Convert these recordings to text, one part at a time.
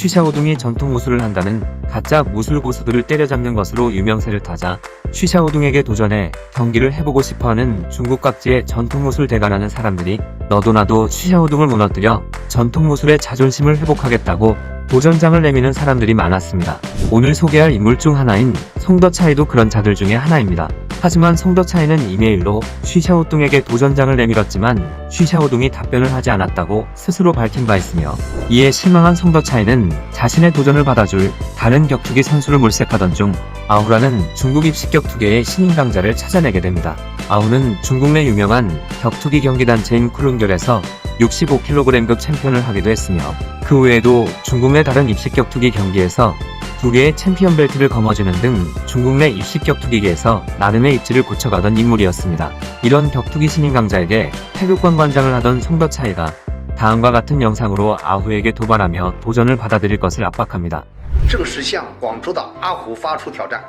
쉬샤오둥이 전통 무술을 한다는 가짜 무술 고수들을 때려잡는 것으로 유명세를 타자 쉬샤오둥에게 도전해 경기를 해보고 싶어하는 중국 각지의 전통 무술 대관하는 사람들이 너도 나도 쉬샤오둥을 무너뜨려 전통 무술의 자존심을 회복하겠다고 도전장을 내미는 사람들이 많았습니다. 오늘 소개할 인물 중 하나인 송더차이도 그런 자들 중에 하나입니다. 하지만 송더차이는 이메일로 쉬샤오둥에게 도전장을 내밀었지만 쉬샤오둥이 답변을 하지 않았다고 스스로 밝힌 바 있으며 이에 실망한 송더차이는 자신의 도전을 받아줄 다른 격투기 선수를 물색하던 중 아우라는 중국 입식 격투계의 신인 강자를 찾아내게 됩니다. 아우는 중국 내 유명한 격투기 경기단체인 쿠룬결에서 65kg급 챔피언을 하기도 했으며 그 외에도 중국 내 다른 입식 격투기 경기에서 두 개의 챔피언 벨트를 거머쥐는 등 중국 내 입식 격투기계에서 나름의 입지를 굳혀가던 인물이었습니다. 이런 격투기 신인 강자에게 태극권 관장을 하던 송더차이가 다음과 같은 영상으로 아후에게 도발하며 도전을 받아들일 것을 압박합니다. 正式向广州的阿虎发出挑战，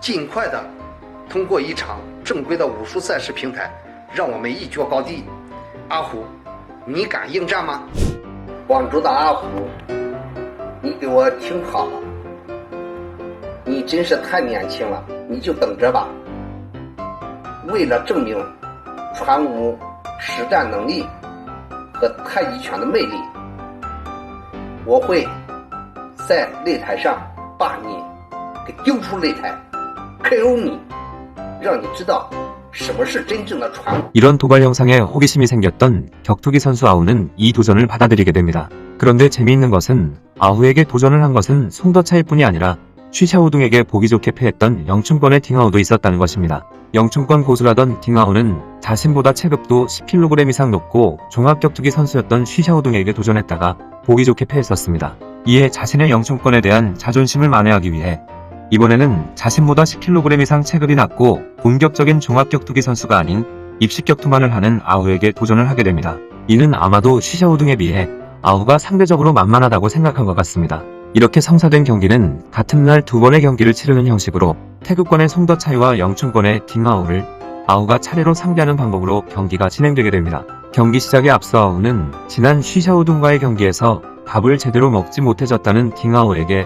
尽快的通过一场正规的武术赛事平台，让我们一决高低。阿虎， 你敢应战吗？广州的阿虎，你给我听好了，你真是太年轻了，你就等着吧。为了证明传武实战能力和太极拳的魅力，我会在擂台上把你给丢出擂台，KO 你，让你知道。 이런 도발 영상에 호기심이 생겼던 격투기 선수 아우는 이 도전을 받아들이게 됩니다. 그런데 재미있는 것은 아우에게 도전을 한 것은 송더차일 뿐이 아니라 쉬샤오둥에게 보기 좋게 패했던 영춘권의 딩아오도 있었다는 것입니다. 영춘권 고수라던 딩아오는 자신보다 체급도 10kg 이상 높고 종합격투기 선수였던 쉬샤오둥에게 도전했다가 보기 좋게 패했었습니다. 이에 자신의 영춘권에 대한 자존심을 만회하기 위해 이번에는 자신보다 10kg 이상 체급이 낮고 본격적인 종합격투기 선수가 아닌 입식격투만을 하는 아우에게 도전을 하게 됩니다. 이는 아마도 쉬샤오 등에 비해 아우가 상대적으로 만만하다고 생각한 것 같습니다. 이렇게 성사된 경기는 같은 날 두 번의 경기를 치르는 형식으로 태극권의 송더차이와 영춘권의 딩아우를 아우가 차례로 상대하는 방법으로 경기가 진행되게 됩니다. 경기 시작에 앞서 아우는 지난 쉬샤오둥과의 경기에서 밥을 제대로 먹지 못해졌다는 딩아우에게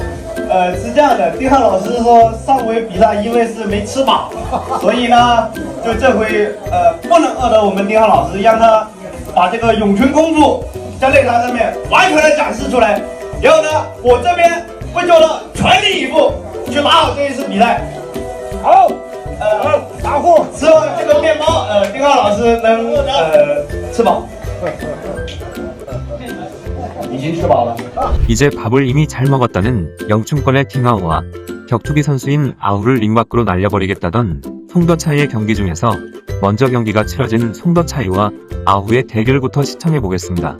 呃，是这样的，丁浩老师说上回比赛因为是没吃饱，所以呢，就这回呃不能饿着我们丁浩老师，让他把这个咏春功夫在擂台上面完全的展示出来。然后呢，我这边会做到全力以赴去打好这一次比赛。好，呃，打货吃完这个面包，呃，丁浩老师能呃吃饱。이제 밥을 이미 잘 먹었다는 영춘권의 킹하우와 격투기 선수인 아우를 링 밖으로 날려버리겠다던 송더차이의 경기 중에서 먼저 경기가 치러진 송더차이와 아우의 대결부터 시청해보겠습니다.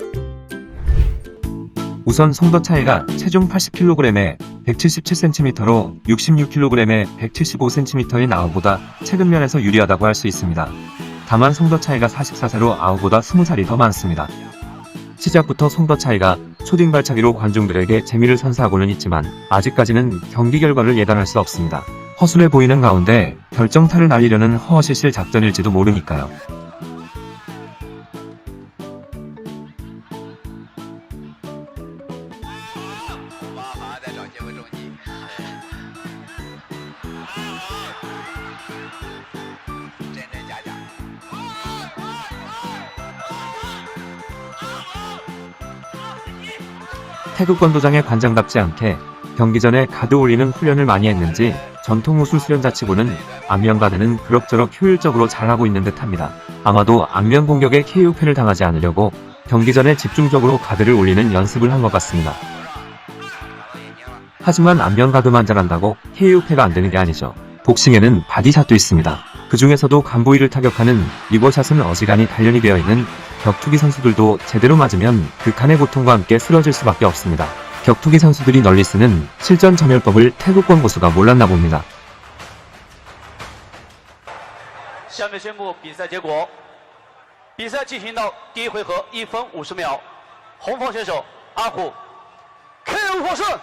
우선 송더차이가 체중 80kg에 177cm로 66kg에 175cm인 아우보다 체급면에서 유리하다고 할 수 있습니다. 다만 송더차이가 44세로 아우보다 20살이 더 많습니다. 시작부터 송더 차이가 초딩 발차기로 관중들에게 재미를 선사하고는 있지만 아직까지는 경기 결과를 예단할 수 없습니다. 허술해 보이는 가운데 결정타를 날리려는 허허실실 작전일지도 모르니까요. 태극권 도장의 관장답지 않게 경기 전에 가드 올리는 훈련을 많이 했는지 전통 무술 수련자치고는 안면 가드는 그럭저럭 효율적으로 잘하고 있는 듯합니다. 아마도 안면 공격에 KO패를 당하지 않으려고 경기 전에 집중적으로 가드를 올리는 연습을 한 것 같습니다. 하지만 안면 가드만 잘한다고 KO패가 안 되는 게 아니죠. 복싱에는 바디샷도 있습니다. 그 중에서도 간부위를 타격하는 리버샷은 어지간히 단련이 되어 있는 격투기 선수들도 제대로 맞으면 극한의 고통과 함께 쓰러질 수밖에 없습니다. 격투기 선수들이 널리 쓰는 실전 점멸법을 태국권 고수가 몰랐나 봅니다. 下面宣布比赛结果。比赛进行到第一回合一分五十秒，红方选手阿虎 KO 获胜。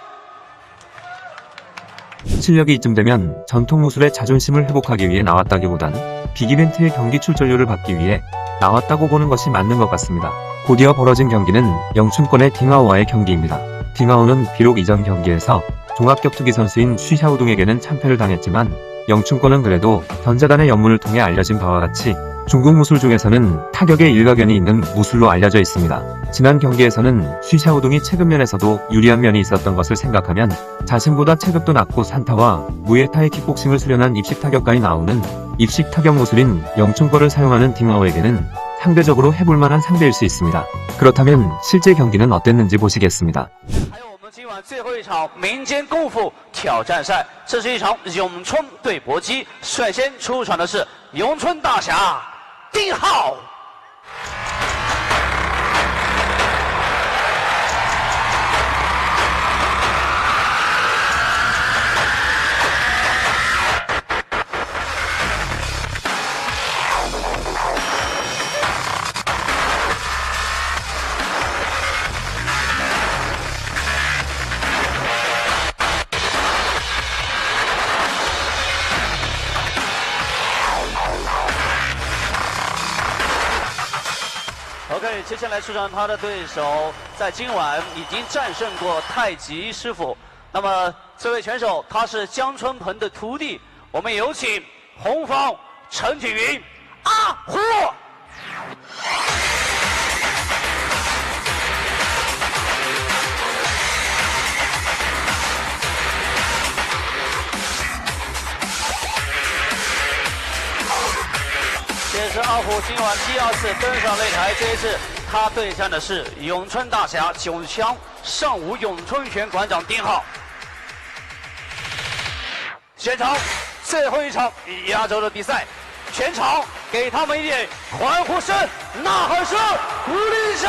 실력이 이쯤 되면 전통 무술의 자존심을 회복하기 위해 나왔다기보단 빅이벤트의 경기 출전료를 받기 위해 나왔다고 보는 것이 맞는 것 같습니다. 곧이어 벌어진 경기는 영춘권의 딩하오와의 경기입니다. 딩하오는 비록 이전 경기에서 종합격투기 선수인 쉬샤오동에게는 참패를 당했지만 영춘권은 그래도 견자단의 연문을 통해 알려진 바와 같이 중국 무술 중에서는 타격에 일가견이 있는 무술로 알려져 있습니다. 지난 경기에서는 쉬샤오동이 체급면에서도 유리한 면이 있었던 것을 생각하면 자신보다 체급도 낮고 산타와 무에타이 킥복싱을 수련한 입식 타격가이 나오는 입식 타격 무술인 영춘권을 사용하는 딩하오에게는 상대적으로 해볼만한 상대일 수 있습니다. 그렇다면 실제 경기는 어땠는지 보시겠습니다. 还有我们今晚最后一场民间功夫挑战赛，这是一场咏春对搏击。率先出场的是咏春大侠丁浩。 OK，接下来出场他的对手，在今晚已经战胜过太极师傅。那么这位选手他是江春鹏的徒弟，我们有请红方陈景云阿虎。是阿虎今晚第二次登上擂台，这一次他对战的是咏春大侠九强、尚武咏春拳馆长丁浩。现场最后一场压轴的比赛，全场给他们一点欢呼声、呐喊声，鼓励一下！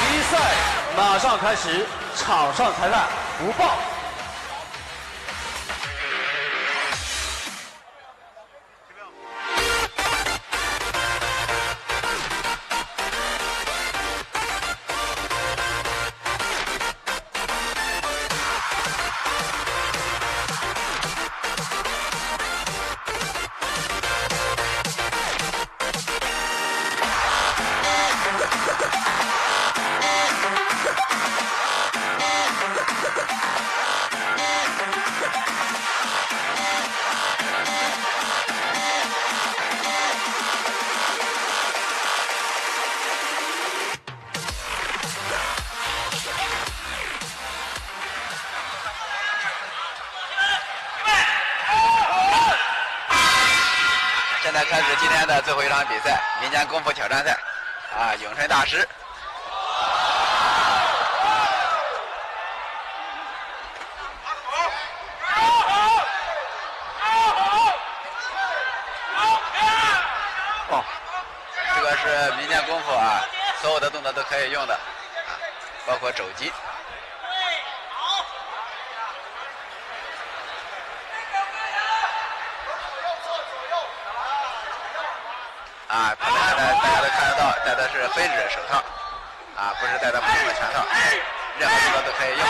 比赛马上开始，场上裁判不报。开始今天的最后一场比赛，民间功夫挑战赛，啊，咏春大师。哦，这个是民间功夫啊，所有的动作都可以用的，啊，包括肘击。啊，旁边呢，大家都看得到，戴的是飞指手套，啊，不是戴的普通的拳套，任何动作都可以用。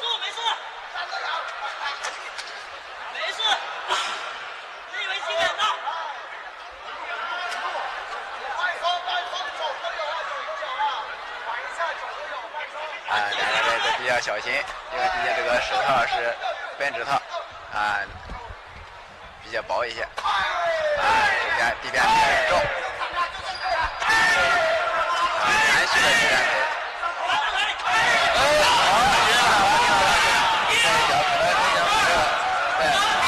住，没事，没事，你以为经验大？啊，两个人都比较小心，因为毕竟这个手套是编指套，啊，比较薄一些，啊，这边地边比较重，啊，南徐的地边腿。哎，好，别了，别了，这一脚可能这脚这，对。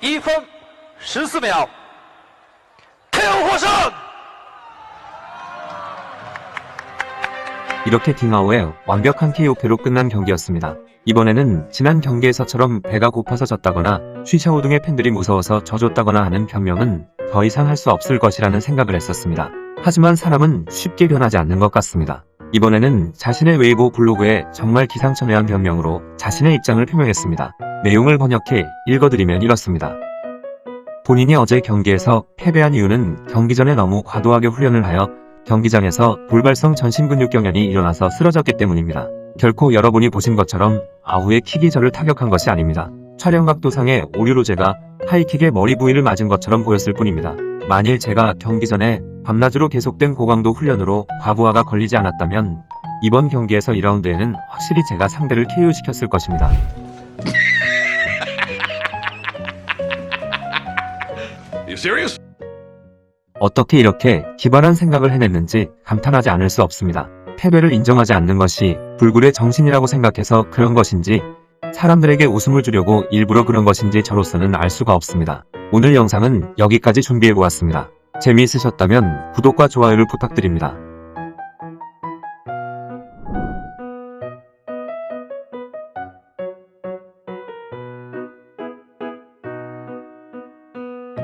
一分十四秒 KO 获胜。 이렇게 딩아오의 완벽한 KO패로 끝난 경기였습니다. 이번에는 지난 경기에서처럼 배가 고파서 졌다거나 쉬샤오 등의 팬들이 무서워서 져줬다거나 하는 변명은 더 이상 할 수 없을 것이라는 생각을 했었습니다. 하지만 사람은 쉽게 변하지 않는 것 같습니다. 이번에는 자신의 웨이보 블로그에 정말 기상천외한 변명으로 자신의 입장을 표명했습니다. 내용을 번역해 읽어드리면 이렇습니다. 본인이 어제 경기에서 패배한 이유는 경기 전에 너무 과도하게 훈련을 하여 경기장에서 돌발성 전신근육 경련이 일어나서 쓰러졌기 때문입니다. 결코 여러분이 보신 것처럼 아후의 킥이 저를 타격한 것이 아닙니다. 촬영 각 도상의 오류로 제가 하이킥에 머리 부위를 맞은 것처럼 보였을 뿐입니다. 만일 제가 경기 전에 밤낮으로 계속된 고강도 훈련으로 과부하가 걸리지 않았다면 이번 경기에서 2라운드에는 확실히 제가 상대를 KO시켰을 것입니다. 어떻게 이렇게 기발한 생각을 해냈는지 감탄하지 않을 수 없습니다. 패배를 인정하지 않는 것이 불굴의 정신이라고 생각해서 그런 것인지 사람들에게 웃음을 주려고 일부러 그런 것인지 저로서는 알 수가 없습니다. 오늘 영상은 여기까지 준비해보았습니다. 재미있으셨다면 구독과 좋아요를 부탁드립니다.